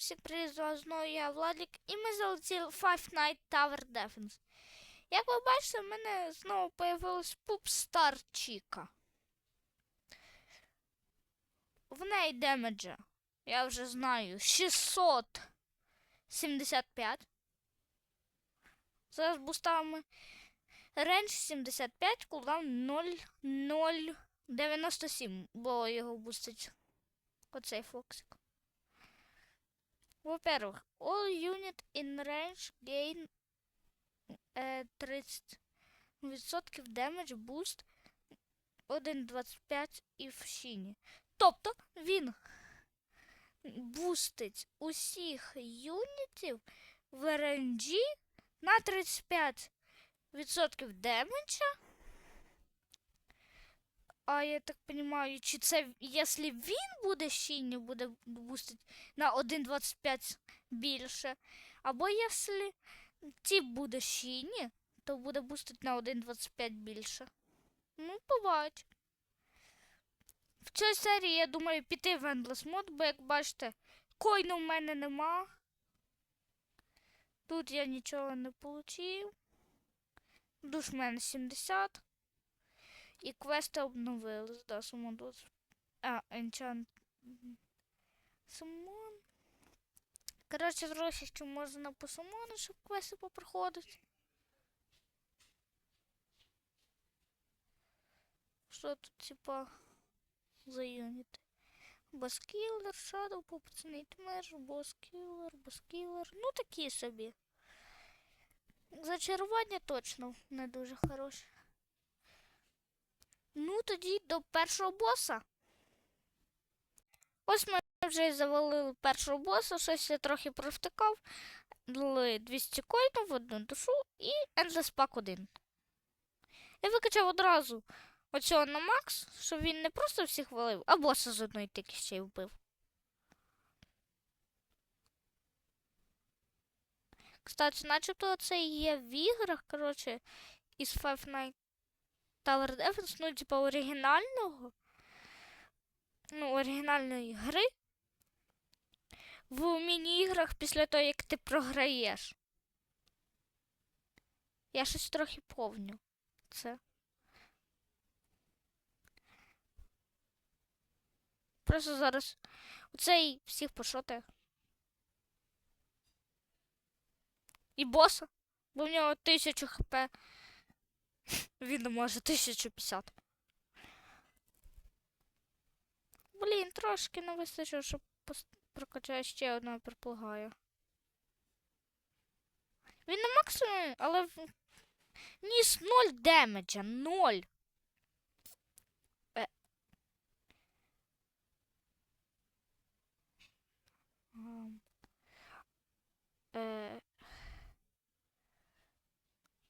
всіх привіт, вами знову я Владик, і ми залетіли Five Nights Tower Defense. Як ви бачите, в мене знову появилась пупстар Чіка. В неї демеджа, я вже знаю, 675. Зараз буставимо рейндж 75, кулдаун 0,097, бо його бустить оцей фоксик. Во-первых, all unit in range gain е, 30% damage boost 1.25 і в щіні. Тобто він бустить усіх юнітів в RNG на 35% демеджа. А я так понимаю, чи це, якщо він буде щільні, буде бустить на 1.25 більше. Або якщо тип буде щільні, то буде бустить на 1.25 більше. Ну, побач. В цій серії я думаю піти в Endless Mode, бо як бачите, койну в мене нема. Тут я нічого не отримав. Душ в мене 70. І квести обновились, да, сумон 20. А, енчант. Сумон. Коротше, трошечки можна по сумону, щоб квести попроходити. Що тут, типа, за юніти? Баскілер, Шадоу, попацаний тмер, боскілер, баскілер. Ну такі собі. Зачарування точно не дуже хороше. Ну, тоді до першого боса. Ось ми вже завалили першого боса, щось я трохи провтикав. Дали 200 коїнів одну душу і Endless Pack 1. Я викачав одразу оцього на Макс, щоб він не просто всіх валив, а боса з одної тики ще й вбив. Кстати, начебто це є в іграх, коротше, із Five Nights Tower Defense, ну, типа оригінального. Ну, оригінальної гри. В міні-іграх після того, як ти програєш. Я щось трохи повню. Це. Просто зараз оцей всіх пошоти. І боса. Бо в нього 1000 хп. Він може 1050. Блін, трошки не вистачило, щоб прокачати ще одного переплагаю. Він на максимумі, але ніс 0 демеджа, 0. Е. Е.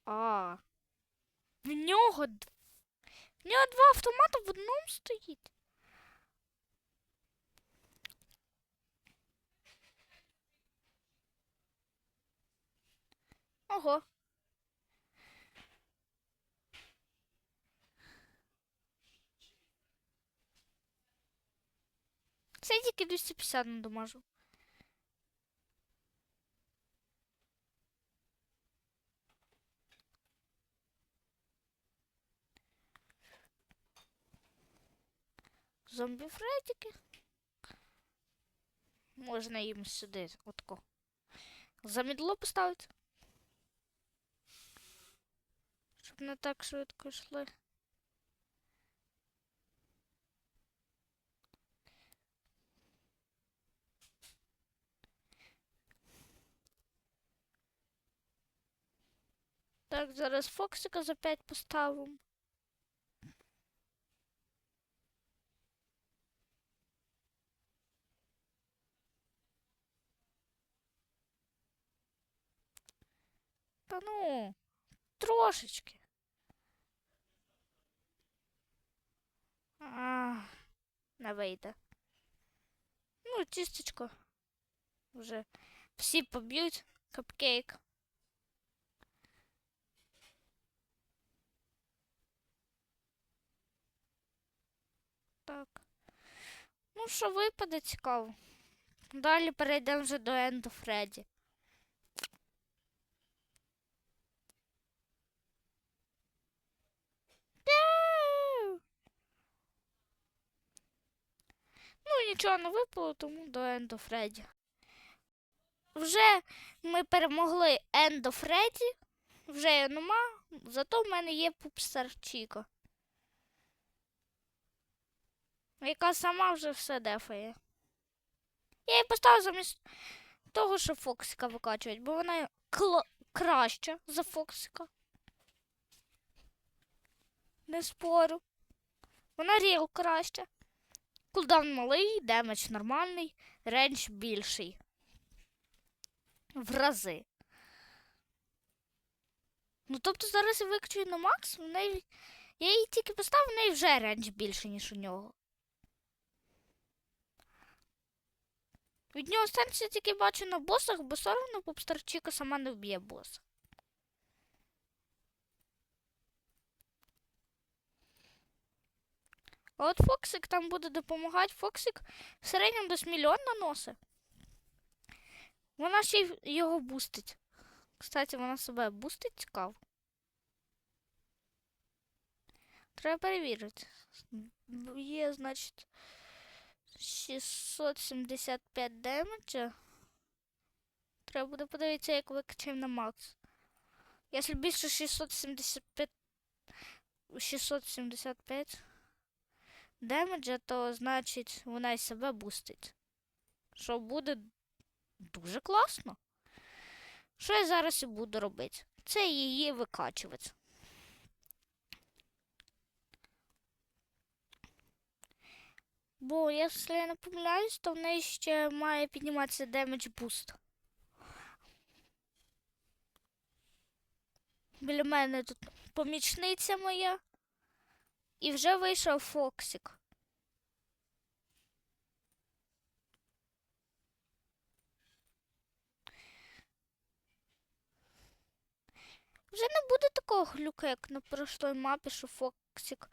А. В нього. В нього два автомата в одному стоїть. Ого. Це тільки 250 надамажу. Зомбі Фредіки. Можна їм сюди, отко. Замідло поставити. Щоб не так швидко йшли. Так, зараз Фоксика за 5 поставимо. Та ну, трошечки. А, не вийде. Ну, тістечко. Вже всі поб'ють капкейк. Так. Ну, що випаде цікаво. Далі перейдемо вже до Енду Фредді. Яу! Ну, нічого не випало, тому до Енду Фредді. Вже ми перемогли Ендо Фредді. Вже його нема, зато в мене є Пупстар Чіко. Яка сама вже все дефає. Я її поставив замість того, що Фоксика викачують, бо вона краща за Фоксика. Не спорю. Вона ріл краща. Кулдаун малий, демедж нормальний, рейндж більший. В рази. Ну, тобто зараз я викачую на макс, в неї... я її тільки поставив, в неї вже рейндж більший, ніж у нього. Від нього станція тільки бачу на босах, бо соромно попстарчика сама не вб'є боса. А от Фоксик там буде допомагати. Фоксик в середньому десь мільйон наносить. Вона ще й його бустить. Кстати, вона себе бустить цікаво. Треба перевірити. Є, значить, 675 демеджа. Треба буде подивитися, як викачаємо на макс. Якщо більше 675 675 демеджа, то значить вона і себе бустить. Що буде дуже класно. Що я зараз і буду робити? Це її викачувати. Бо, якщо я не помиляюсь, то в неї ще має підніматися демедж буст. Біля мене тут помічниця моя. І вже вийшов Фоксик. Вже не буде такого глюка, як на прошлій мапі, що Фоксик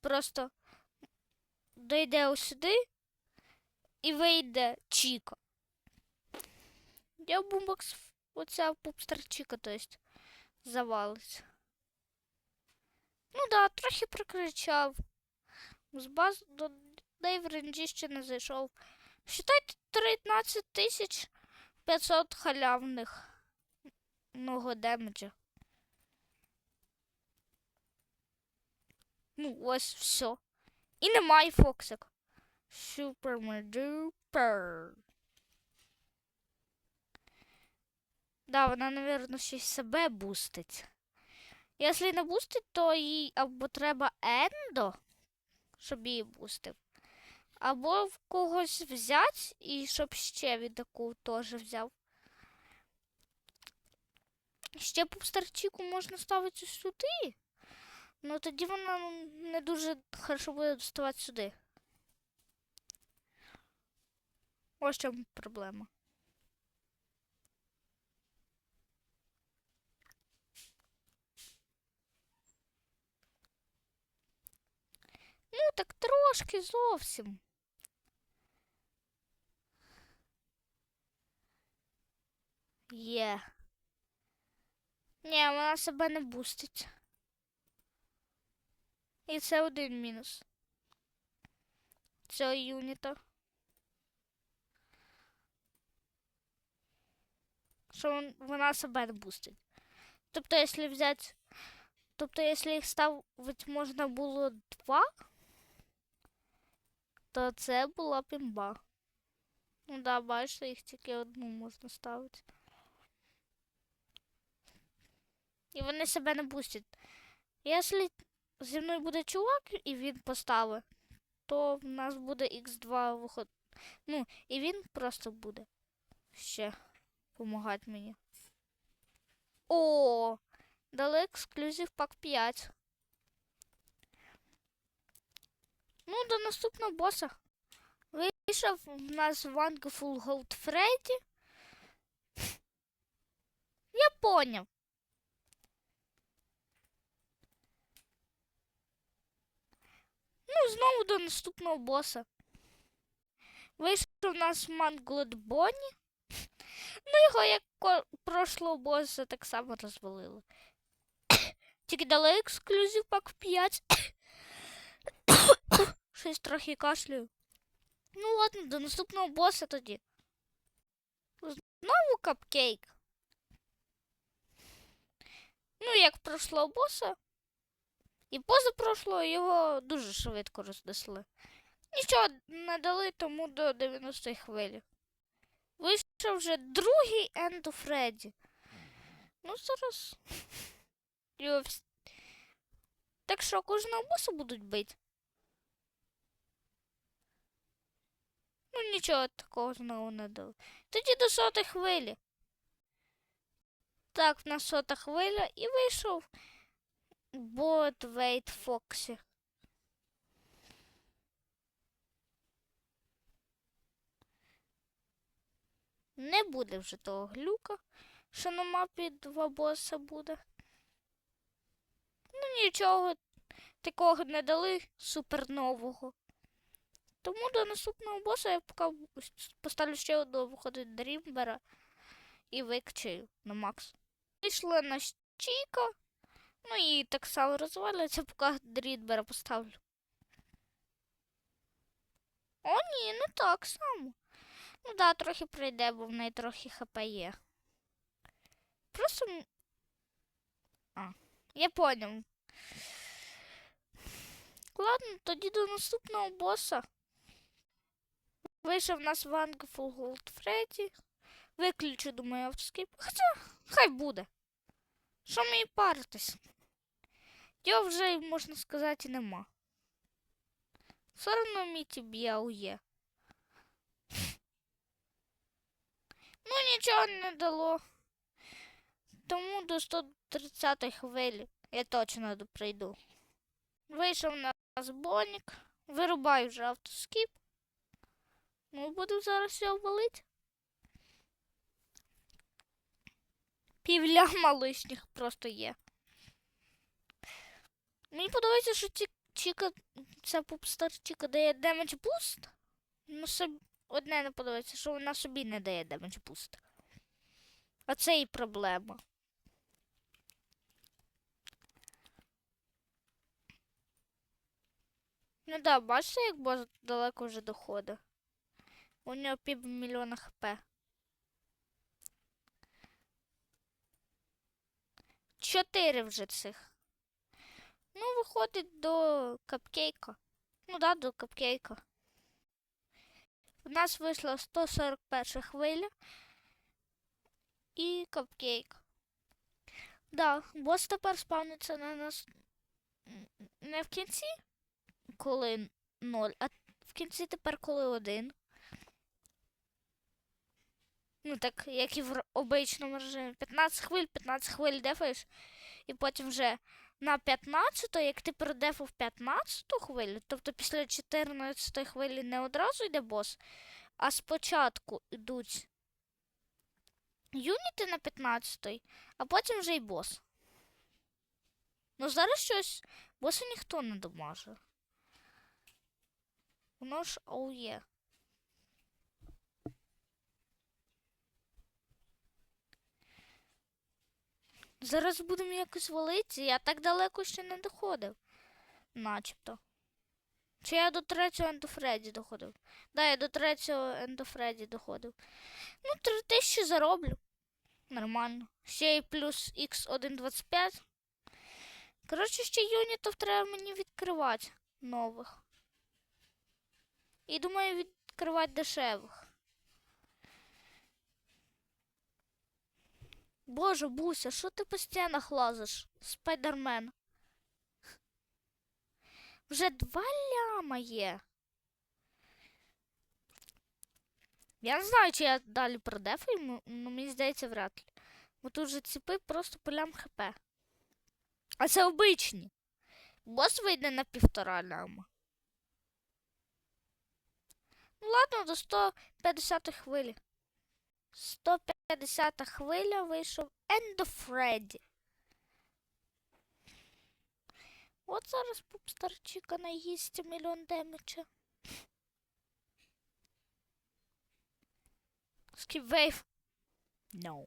просто дойде сюди і вийде Чіка. Я бумбокс оця пупстар Чіка, то есть, завалиться. Ну да, трохи прокричав. З баз до Дай в ренджі ще не зайшов. Считайте 13 тисяч 500 халявних много демеджа. Ну, ось все. І немає Фоксик. Супер дупер. Да, вона, напевно, й себе бустить. Якщо не бустить, то їй або треба ендо, щоб її бустив. Або в когось взяти і щоб ще від таку теж взяв. Ще пупстарчику можна ставити сюди. Ну тоді вона не дуже хорошо буде доставати сюди. Ось чому проблема. Ну, так трошки зовсім. Є. Ні, вона себе не бустить. І це один мінус. Цього юніта. Що вон- вона себе не бустить. Тобто, якщо взяти. Тобто, якщо їх ставити можна було два, то це була б імба. Ну да, бачите, їх тільки одну можна ставити. І вони себе не бустять. Якщо зі мною буде чувак і він поставить, то в нас буде Х2 виход. Ну, і він просто буде ще допомагати мені. О! Дали ексклюзив пак 5. Ну, до наступного боса. Вийшов в нас Wonderful Gold Freddy. Я поняв. Ну, знову до наступного боса. Вийшов у нас Манглот Бонні. Ну, його як прошлого боса так само розвалили. Тільки дали ексклюзив пак 5. Щось трохи кашлюю. Ну ладно, до наступного боса тоді. Знову капкейк. Ну, як прошлого боса. І позапрошлого його дуже швидко рознесли. Нічого не дали тому до 90-ї хвилі. Вийшов вже другий Енду Фредді. Ну, зараз. Так що кожного боса будуть бити. Ну, нічого такого знову не дали. Тоді до сотої хвилі. Так, в нас сота хвиля і вийшов бот Вейт Фоксі. Не буде вже того глюка, що на мапі два боса буде. Ну нічого такого не дали супернового. Тому до наступного боса я поки поставлю ще одного виходить Дрімбера і викчаю на Макс. Вийшла на Чіка. Ну і так само розвалюється, поки Дрідбера поставлю. О, ні, не так само. Ну да, трохи пройде, бо в неї трохи хп є. Просто. А, я поняв. Ладно, тоді до наступного боса. Вийшов у нас Wonderful Gold Freddy. Виключу, думаю, автоскіп. Хоча хай буде. Що мені паритись? Його вже, можна сказати, нема. Все одно мій б'яу є. Ну, нічого не дало. Тому до 130 хвилі я точно прийду. Вийшов на нас. Вирубаю вже автоскіп. Ну, буду зараз його валити. Півляма лишніх просто є. Мені подобається, що ці Чіка, ця попстар Чіка дає демедж буст. Ну, собі, одне не подобається, що вона собі не дає демедж буст. А це і проблема. Ну да, бачите, як бос далеко вже доходить. У нього півмільйона хп. Чотири вже цих. Ну, виходить до капкейка. Ну да, до капкейка. У нас вийшла 141 хвиля і капкейк. Да, бос тепер спавниться на нас не в кінці, коли 0, а в кінці тепер коли 1. Ну, так, як і в обичному режимі. 15 хвиль, 15 хвиль дефаєш, і потім вже на 15, як ти продефав 15 хвилю, тобто після 14 хвилі не одразу йде бос, а спочатку йдуть юніти на 15, а потім вже й бос. Ну зараз щось боса ніхто не домаже. Воно ж аує. Зараз будемо якось валити, я так далеко ще не доходив. Начебто. Чи я до третього ендофреді доходив? Да, я до третього ендофреді доходив. Ну, три тисячі зароблю. Нормально. Ще й плюс Х125. Коротше, ще юнітів треба мені відкривати нових. І думаю, відкривати дешевих. Боже, Буся, що ти по стінах лазиш? Спайдермен. Вже два ляма є. Я не знаю, чи я далі продефаю, м- ну мені здається, вряд ли. Бо тут же ціпи просто по лям хп. А це обичні. Бос вийде на півтора ляма. Ну ладно, до 150 хвилі. 150 хвиля вийшов Ендо Фредді. От зараз попстарчика наїсть мільйон демеджа. Skip wave. No.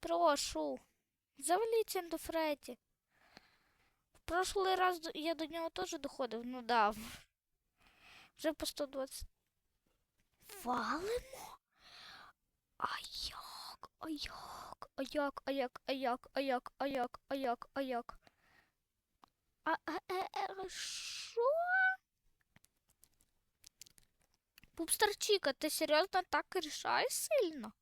Прошу. Заваліть до Фредді. В прошлий раз я до нього теж доходив, ну да. Вже по 120. Валимо? А як? А як? А як? А як? А як? А як? А як? А як? А як? А, а, е, е, що? Пупстерчика, ти серйозно так рішаєш сильно?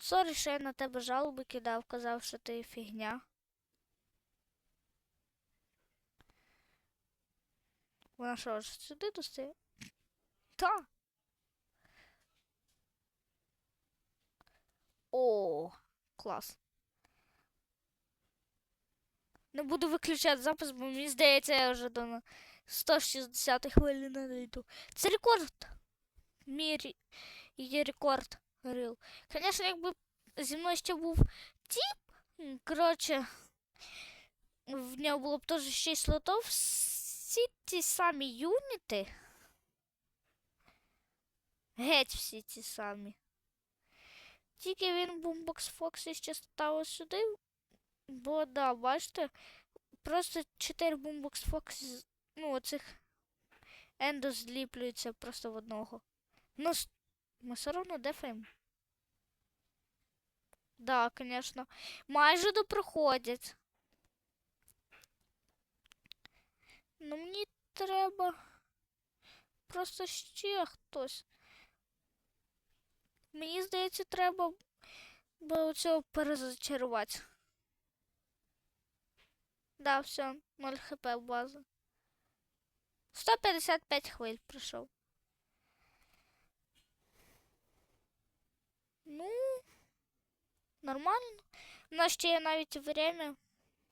Сорі, що я на тебе жалоби кидав, казав, що ти фігня. Вона що ж сюди достає? Та. О, клас. Не буду виключати запис, бо мені здається, я вже до 160 хвилі не дійду. Це рекорд. Мій є рекорд. Рил. Звісно, якби зі мною ще був тіп, коротше, в нього було б теж 6 слотов, всі ті самі юніти. Геть всі ті самі. Тільки він бумбокс Фокс ще ставив сюди. Бо да, бачите, просто 4 бумбокс Фокс, ну, оцих ендо зліплюються просто в одного. Ну, ми все одно дефаємо. Да, конечно. Майже допроходять. Ну, мені треба просто ще хтось. Мені здається, треба би оцього перезачарувати. Да, все, 0 хп база. 155 хвиль пройшов. Ну, нормально. У нас ще є навіть время,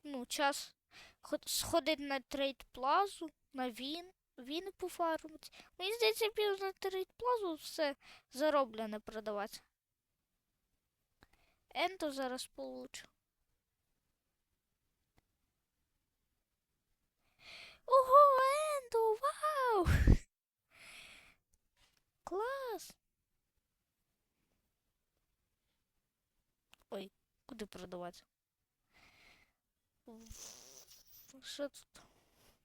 ну, час ход- сходити на трейд плазу, на він, він пофармити. Мені здається, пів на трейд плазу все зароблене продавати. Ендо зараз получу. Ого, Ендо, вау! Клас! Ой, куди продавати? Що тут?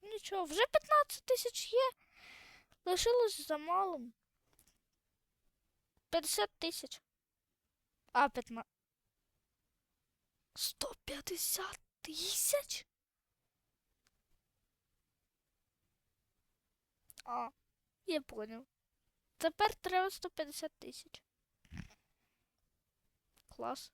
Нічого, вже 15 тисяч є. Лишилось за малим. 50 тисяч. А, 15. 150 тисяч? А, я понял. Тепер треба 150 тисяч. Клас.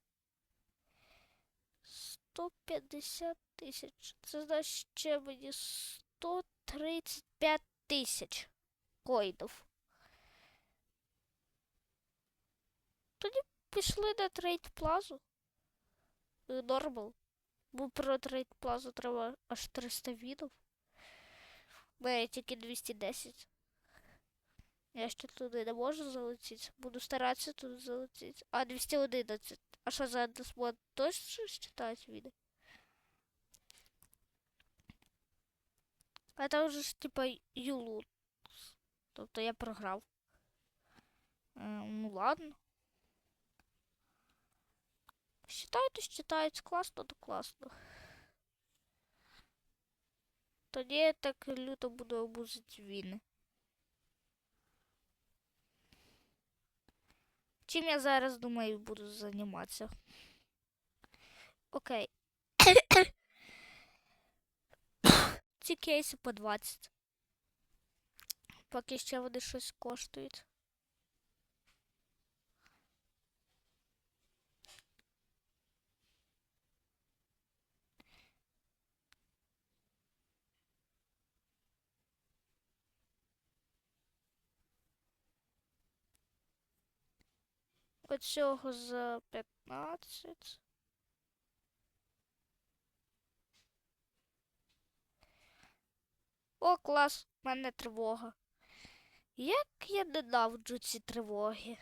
150 тисяч. Це значить ще мені 135 тисяч коїнів. Тоді пішли на трейд плазу. Е, Нормал. Бо про трейд плазу треба аж 300 відов. У тільки 210. Я ще туди не можу залетіти. Буду старатися туди залетіти. А, 211. А що за досмод точно читають відео? А це вже ж типа юлу. Тобто я програв. Е, ну ладно. Считають, считають класно, то класно. Тоді я так люто буду обузити війни. Чим я зараз думаю буду займатися? Окей. Ці кейси по 20. Поки ще вони щось коштують. Оцього за 15. О, клас, в мене тривога. Як я ненавиджу ці тривоги.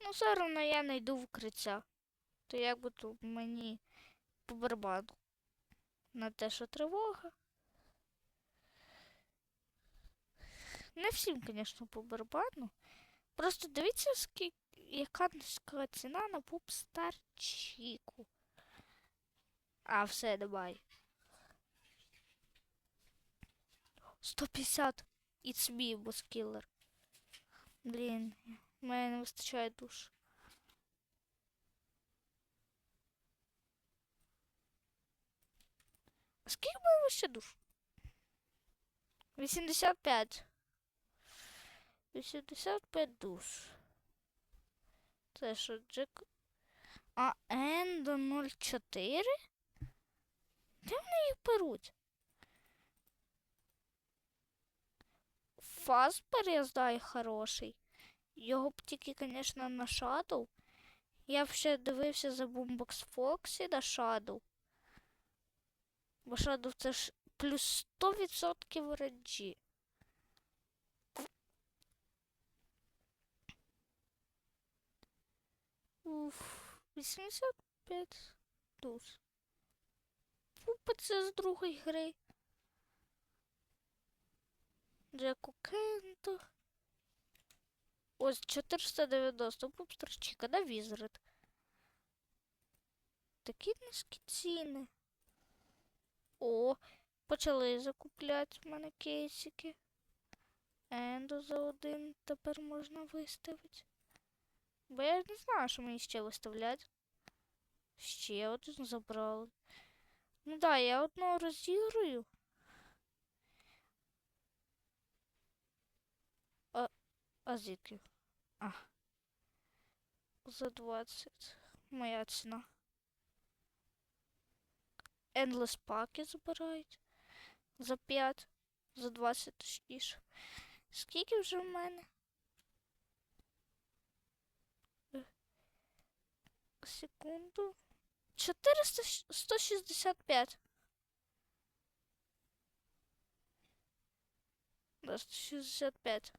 Ну, все одно я не йду в укриття. То як би то мені по барабану на те, що тривога. Не всім, звісно, по барабану. Просто дивіться, скільки, яка низька ціна на пупстарчику. А, все, давай. 150. It's me, боскілер. Блін, в мене не вистачає душ. А скільки в мене ще душ? 85. 85 душ. Це що, Джек? А Ендо 04? Де вони їх беруть? Фазбер, я знаю, хороший. Його б тільки, звісно, на Shadow. Я б ще дивився за Boombox Foxy на Shadow. Бо Shadow це ж плюс 100% реджі. 85 душ. Пупа це з другої гри. Джеку Кенто. Ось 490 пупстрчика на візрит. Такі низькі ціни. О, почали закупляти в мене кейсики. Ендо за один тепер можна виставити. Бо я не знаю, що мені ще виставляти. Ще один забрали. Ну да, я одного розіграю. А, а звідки? А. За 20. Моя ціна. Endless паки забирають. За 5. За 20 точніше. Скільки вже в мене? Секунду. 400, 165. Да, 165.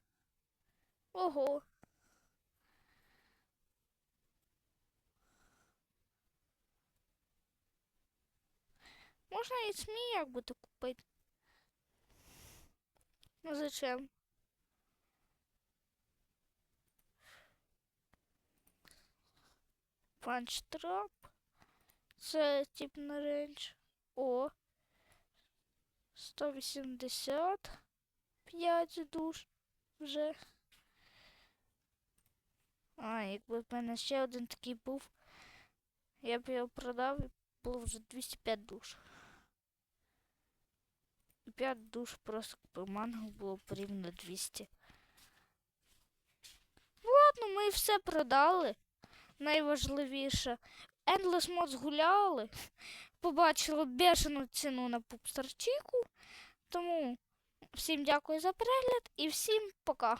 Ого. Можна і СМІ як буде купити. Ну зачем? Панч трап. Це тип на рейндж. О. 185 душ вже. А, якби в мене ще один такий був, я б його продав і було вже 205 душ. І 5 душ просто по мангу було б рівно 200. Ну ладно, ми все продали. Найважливіше. Endless Mods гуляли, побачили бешену ціну на пупстарчику. Тому всім дякую за перегляд і всім пока.